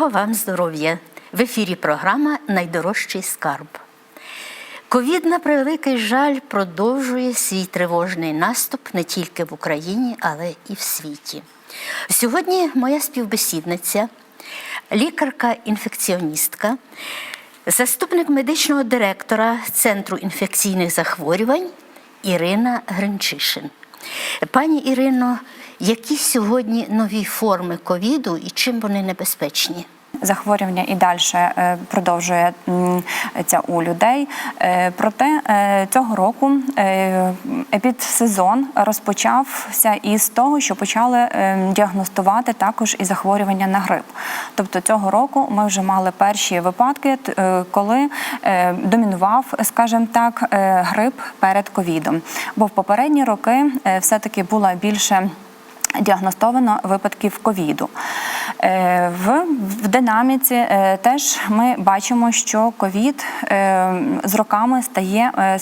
Доброго вам здоров'я! В ефірі програма Найдорожчий скарб. Ковід, на превеликий жаль, продовжує свій тривожний наступ не тільки в Україні, але і в світі. Сьогодні моя співбесідниця, лікарка-інфекціоністка, заступник медичного директора Центру інфекційних захворювань Ірина Гринчишин. Пані Ірино, які сьогодні нові форми ковіду і чим вони небезпечні? Захворювання і далі е, продовжує ця у людей. Е, Проте е, цього року епідсезон розпочався із того, що почали діагностувати також і захворювання на грип. Тобто цього року ми вже мали перші випадки, коли домінував, скажімо так, грип перед ковідом. Бо в попередні роки е, все-таки була більше діагностовано випадків ковіду. Е, В, в динаміці е, теж ми бачимо, що ковід е, з роками стає,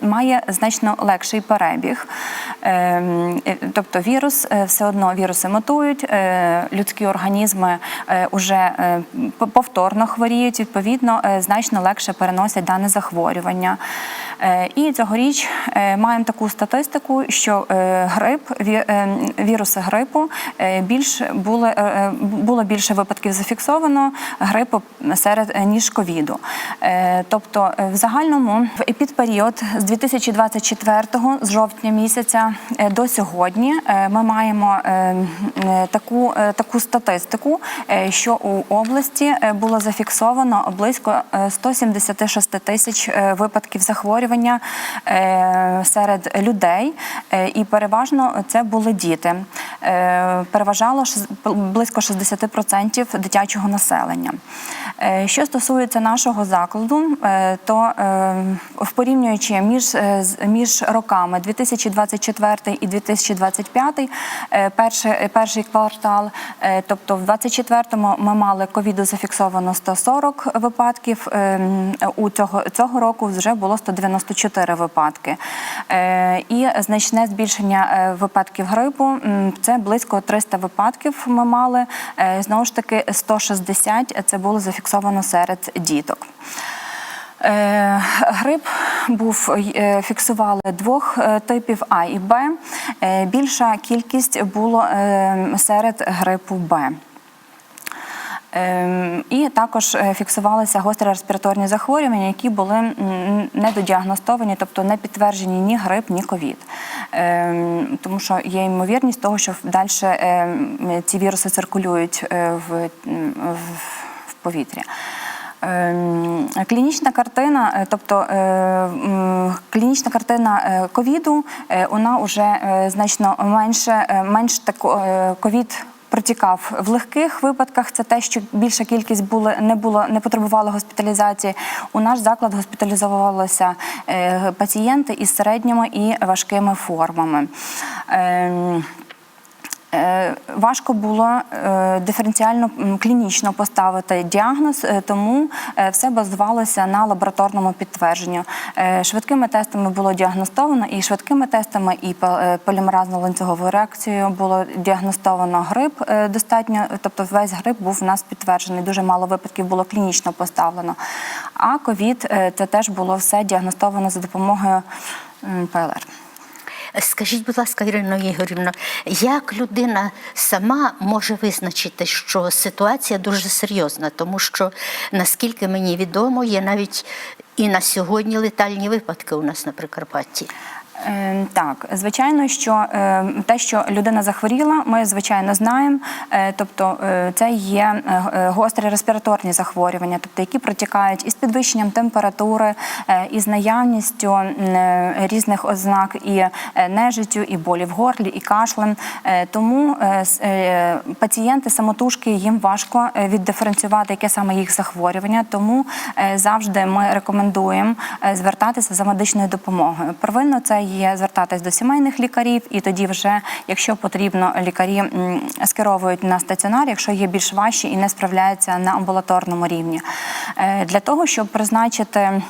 має значно легший перебіг. Тобто вірус, все одно віруси мутують, людські організми вже повторно хворіють, відповідно, значно легше переносять дане захворювання. Е, І цьогоріч е, маємо таку статистику, що е, грип, ві- віруси грипу більш були, було більше випадків зафіксовано грипу серед ніж ковіду. Тобто, в загальному в епідперіод з 2024 з жовтня місяця до сьогодні ми маємо таку, таку статистику, що у області було зафіксовано близько е, 176 тисяч випадків захворювання е, серед людей, е, і переважно це були діти. Е, Переважало близько 60% дитячого населення. Е, Що стосується нашого закладу, е, то е, в порівнюючи між, між роками 2024 і 2025, е, перший, перший квартал, тобто в 24-му ми мали ковіду зафіксовано 140 випадків. У цього, цього року вже було 194 випадки. І значне збільшення випадків грипу це близько 300 випадків. Ми мали знову ж таки 160 це було зафіксовано серед діток. Е, Грип був е, фіксували двох е, типів А і Б. Більша кількість було серед грипу Б. І також фіксувалися гострі респіраторні захворювання, які були недодіагностовані, тобто не підтверджені ні грип, ні ковід. Тому що є ймовірність того, що далі ці віруси циркулюють в, повітрі. Ем, Клінічна картина, е, тобто е, клінічна картина е, ковіду, вона вже значно менше, менш тако ковід. Протікав в легких випадках. Це те, що більша кількість були не було, не потребувала госпіталізації. У наш заклад госпіталізувалися пацієнти із середніми і важкими формами. Е, Важко було е, диференціально клінічно поставити діагноз, е, тому все базувалося на лабораторному підтвердженню. Швидкими тестами було діагностовано, і швидкими тестами, і по- полімеразно-ланцюговою реакцією було діагностовано грип достатньо, тобто весь грип був у нас підтверджений. Дуже мало випадків було клінічно поставлено. А ковід це теж було все діагностовано за допомогою ПЛР. Скажіть, будь ласка, Ірино Ігорівно, як людина сама може визначити, що ситуація дуже серйозна, тому що наскільки мені відомо, є навіть і на сьогодні летальні випадки у нас на Прикарпатті. Е, Так, звичайно, що е, те, що людина захворіла, ми звичайно знаємо. Е, Тобто, е, це є е, гострі респіраторні захворювання, тобто які протікають із підвищенням температури, із наявністю різних ознак і нежиттю, і болі в горлі, і кашлем. Тому пацієнти самотужки їм важко віддиференціювати, яке саме їх захворювання. Тому завжди ми рекомендуємо звертатися за медичною допомогою. Первинно це є звертатись до сімейних лікарів, і тоді, вже, якщо потрібно, лікарі скеровують на стаціонар, якщо є більш важчі і не справляються на амбулаторному рівні. Е, Для того, щоб призначити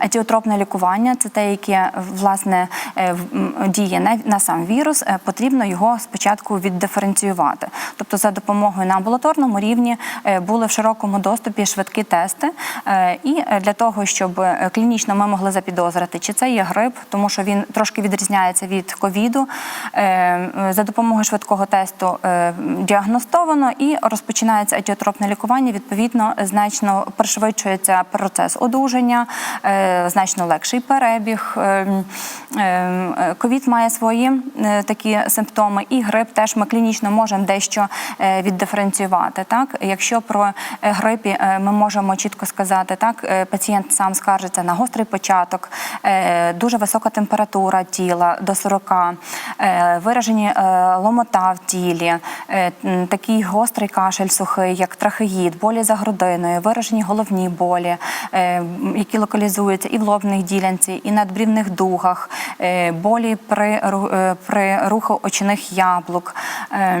Етіотропне лікування це те, яке власне е, діє на, сам вірус. Е, Потрібно його спочатку віддиференціювати. Тобто, за допомогою на амбулаторному рівні е, були в широкому доступі швидкі тести. І для того, щоб клінічно ми могли запідозрити, чи це є грип, тому що він трошки відрізняється від ковіду. За допомогою швидкого тесту діагностовано і розпочинається етіотропне лікування. Відповідно, значно пришвидшується процес одужання, е, значно легший перебіг. Е, м, е, Ковід має свої е, такі симптоми, і грип теж ми клінічно можемо дещо е, віддиференціювати. Так, якщо про грипі ми можемо чітко сказати, так пацієнт сам скаржиться на гострий початок, дуже висока температура тіла до 40, е, виражені ломота в тілі, такий гострий кашель сухий, як трахеїд, болі за грудиною, виражені головні болі, які локалізуються і в лобних ділянці, і надбрівних дугах, е, болі при, е, при руху очних яблук, е,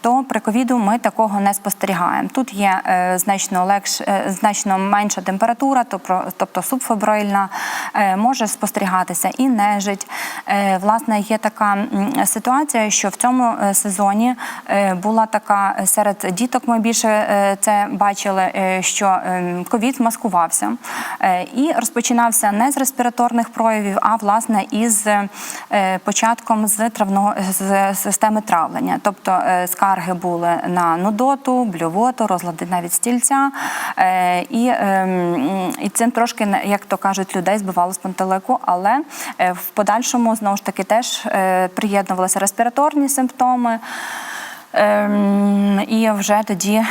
то при ковіду ми такого не спостерігаємо. Тут є е, значно легш, значно менша температура, тобто, субфебрильна, може спостерігатися і нежить. Власне, є така ситуація, що в цьому сезоні була така серед діток. Ми більше це бачили, що е, ковід маскувався і розпочинався не з респіраторних проявів, а власне із е, початком з травного з системи травлення. Тобто е, скарги були на нудоту, блювоту, розлади навіть стільця, е, і, е, і цим трошки, як то кажуть, людей збивало з пантелику, але е, в подальшому знову ж таки теж е, приєднувалися респіраторні симптоми. Ем, І вже тоді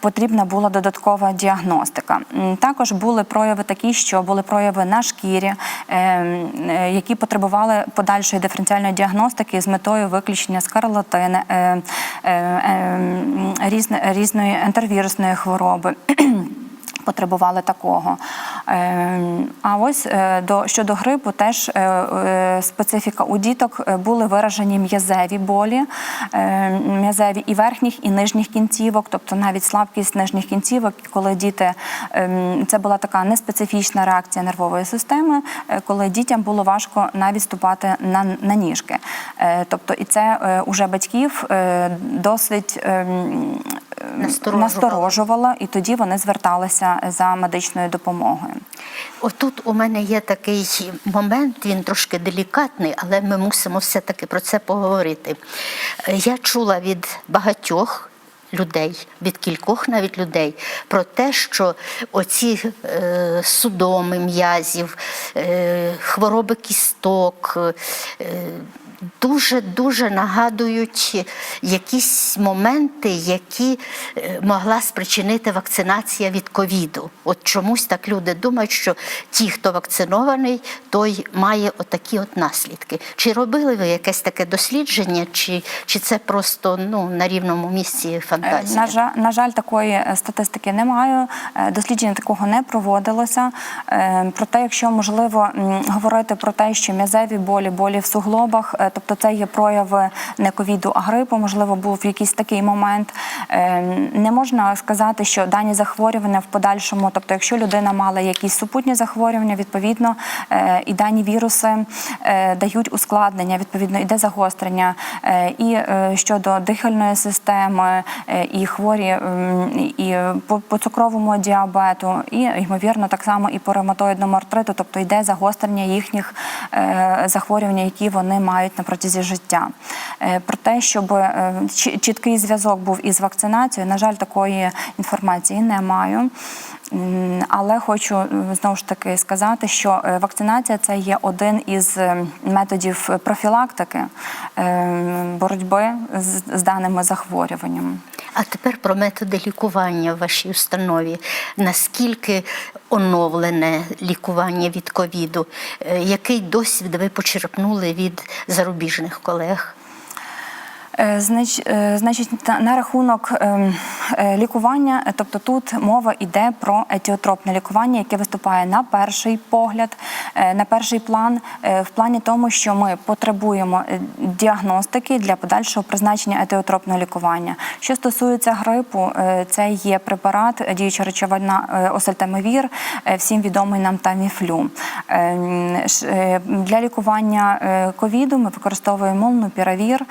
потрібна була додаткова діагностика. Також були прояви такі, що були прояви на шкірі, ем, е, які потребували подальшої диференціальної діагностики з метою виключення скарлатини, е, е, ем, різної ентеровірусної хвороби. Потребували такого. Ем, А ось е, до щодо грипу, теж е, е, специфіка у діток були виражені м'язеві болі, м'язеві і верхніх, і нижніх кінцівок, тобто навіть слабкість нижніх кінцівок, коли діти ем, це була така неспецифічна реакція нервової системи, коли дітям було важко навіть ступати на, на ніжки. Тобто, і це уже батьків досить. Насторожувало. насторожувало, і тоді вони зверталися за медичною допомогою. Отут у мене є такий момент, він трошки делікатний, але ми мусимо все-таки про це поговорити. Я чула від багатьох. Людей від кількох навіть людей про те, що оці е, судоми м'язів, е, хвороби кісток е, дуже дуже нагадують якісь моменти, які е, могла спричинити вакцинація від ковіду. От чомусь так люди думають, що ті, хто вакцинований, той має отакі от наслідки. Чи робили ви якесь таке дослідження, чи, чи це просто ну, на рівному місці Е, фантазія? На жаль, на жаль, такої е, статистики немає. Дослідження такого не проводилося. Проте, якщо можливо говорити про те, що м'язеві болі, болі в суглобах, тобто це є прояви не ковіду, а грипу, можливо, був якийсь такий момент. Е, Не можна сказати, що дані захворювання в подальшому, тобто, якщо людина мала якісь супутні захворювання, відповідно е, і дані віруси е, дають ускладнення, відповідно, іде загострення. Е, І щодо дихальної системи, і хворі і по, цукровому діабету, і ймовірно так само і по ревматоїдному артриту, тобто йде загострення їхніх захворювань, які вони мають на протязі життя. Е, Про те, щоб е, чіткий зв'язок був із вакцинацією, на жаль, такої інформації не маю. Але хочу е, знову ж таки сказати, що вакцинація це є один із методів профілактики боротьби з, даними захворюваннями. А тепер про методи лікування в вашій установі. Наскільки оновлене лікування від ковіду? Е, Який досвід ви почерпнули від зарубіжних колег? Е, Знач, е, значить, на, рахунок ем, е, лікування, тобто тут мова йде про етіотропне лікування, яке виступає на перший погляд, на перший план, в плані тому, що ми потребуємо діагностики для подальшого призначення етіотропного лікування. Що стосується грипу, це є препарат, діюча речовина е, всім відомий нам таміфлю. Е, м, ш- е, Для лікування ковіду ми використовуємо молнупіравір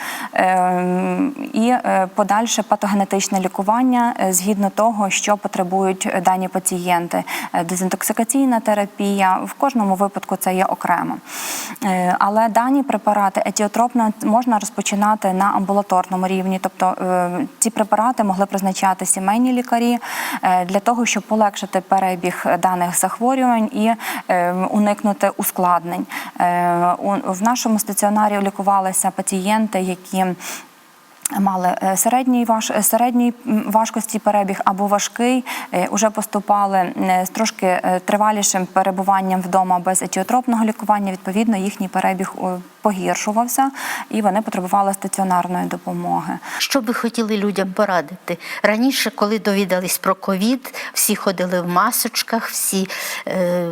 і е, подальше патогенетичне лікування е, згідно того, що потребують е, дані пацієнти. Е, Дезінтоксикаційна терапія в кожному випадку це є окремо. Е, Але дані препарати етіотропно можна розпочинати на амбулаторному рівні, тобто е, ці препарати могли призначати сімейні лікарі е, для того, щоб полегшити перебіг даних захворювань і е, уникнути ускладнень. Е, В нашому стаціонарі лікувалися пацієнти, які Мали е, середній важ е, середній важкості перебіг або важкий, е, уже поступали з трошки тривалішим перебуванням вдома без етіотропного лікування. Відповідно, їхній перебіг погіршувався, і вони потребували стаціонарної допомоги. Що би хотіли людям порадити? Раніше, коли довідались про ковід, всі ходили в масочках, всі е,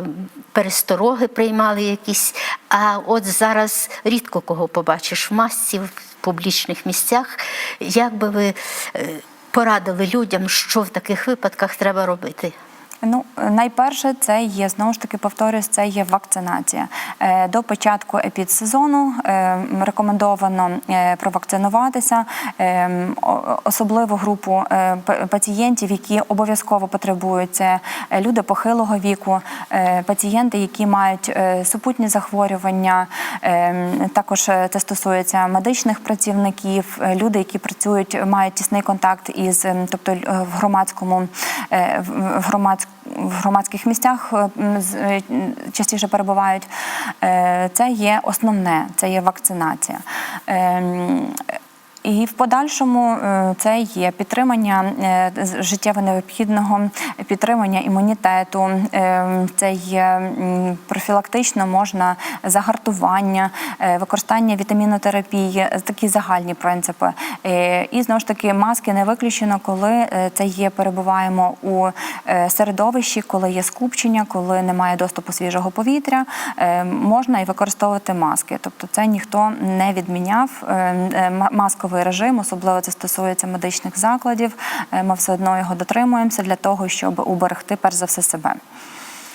перестороги приймали якісь. А от зараз рідко кого побачиш в масці публічних місцях. Як би ви е, порадили людям, що в таких випадках треба робити? Ну, найперше, це є знову ж таки повторюсь, це є вакцинація. Е, До початку епідсезону е, рекомендовано е, провакцинуватися, особливу групу пацієнтів, які обов'язково потребують це е, люди похилого віку, пацієнти, які мають супутні захворювання. Також це стосується медичних працівників, люди, які працюють, мають тісний контакт із, тобто в громадському в в громадськ- в громадських місцях е, е, частіше перебувають. Е, Це є основне, це є вакцинація. І в подальшому е, це є підтримання е, життєво необхідного, підтримання імунітету, е, це є профілактично можна загартування, використання вітамінотерапії, такі загальні принципи. І знову ж таки маски не виключено, коли це є, перебуваємо у середовищі, коли є скупчення, коли немає доступу свіжого повітря, можна і використовувати маски. Тобто це ніхто не відміняв е, масковий режим, особливо це стосується медичних закладів. Е, Ми все одно його дотримуємося для того, щоб уберегти перш за все себе.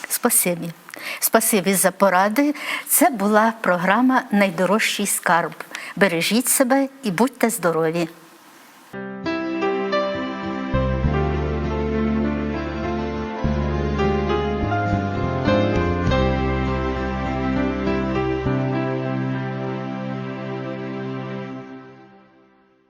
Спасибі. Спасибі за поради. Це була програма Найдорожчий скарб. Бережіть себе і будьте здорові.